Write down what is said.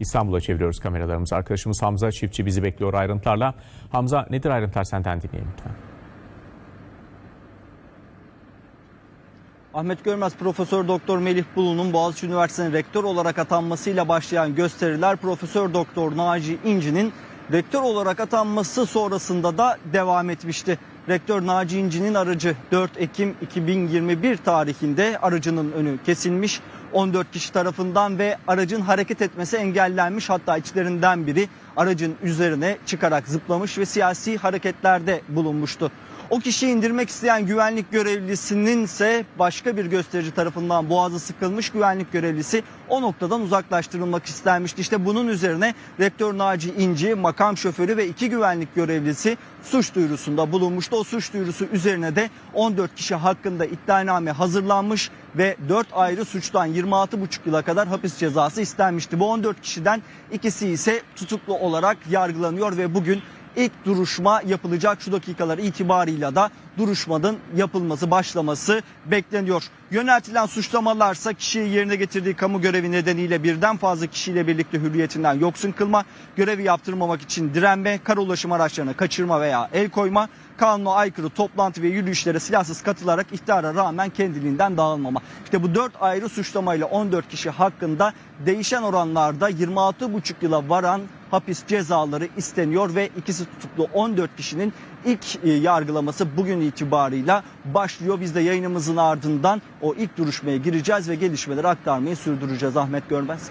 İstanbul'a çeviriyoruz kameralarımızı. Arkadaşımız Hamza Çiftçi bizi bekliyor ayrıntılarla. Hamza nedir ayrıntılar senden dinleyelim lütfen. Ahmet Görmez Profesör Doktor Melih Bulu'nun Boğaziçi Üniversitesi'nin rektör olarak atanmasıyla başlayan gösteriler Profesör Doktor Naci İnci'nin rektör olarak atanması sonrasında da devam etmişti. Rektör Naci İnci'nin aracı 4 Ekim 2021 tarihinde aracının önü kesilmiş. 14 kişi tarafından ve aracın hareket etmesi engellenmiş. Hatta içlerinden biri aracın üzerine çıkarak zıplamış ve siyasi hareketlerde bulunmuştu. O kişiyi indirmek isteyen güvenlik görevlisinin ise başka bir gösterici tarafından boğazı sıkılmış güvenlik görevlisi o noktadan uzaklaştırılmak istenmişti. İşte bunun üzerine rektör Naci İnci, makam şoförü ve iki güvenlik görevlisi suç duyurusunda bulunmuştu. O suç duyurusu üzerine de 14 kişi hakkında iddianame hazırlanmış ve 4 ayrı suçtan 26,5 yıla kadar hapis cezası istenmişti. Bu 14 kişiden ikisi ise tutuklu olarak yargılanıyor ve bugün ilk duruşma yapılacak şu dakikalar itibarıyla da duruşmanın yapılması başlaması bekleniyor. Yöneltilen suçlamalarsa kişiyi yerine getirdiği kamu görevi nedeniyle birden fazla kişiyle birlikte hürriyetinden yoksun kılma, görevi yaptırmamak için direnme, kara ulaşım araçlarına kaçırma veya el koyma, kanuna aykırı toplantı ve yürüyüşlere silahsız katılarak ihtara rağmen kendiliğinden dağılmama. İşte bu 4 ayrı suçlamayla 14 kişi hakkında değişen oranlarda 26,5 yıla varan hapis cezaları isteniyor ve ikisi tutuklu 14 kişinin ilk e, yargılaması bugün itibarıyla başlıyor. Biz de yayınımızın ardından o ilk duruşmaya gireceğiz ve gelişmeleri aktarmayı sürdüreceğiz Ahmet Görmez.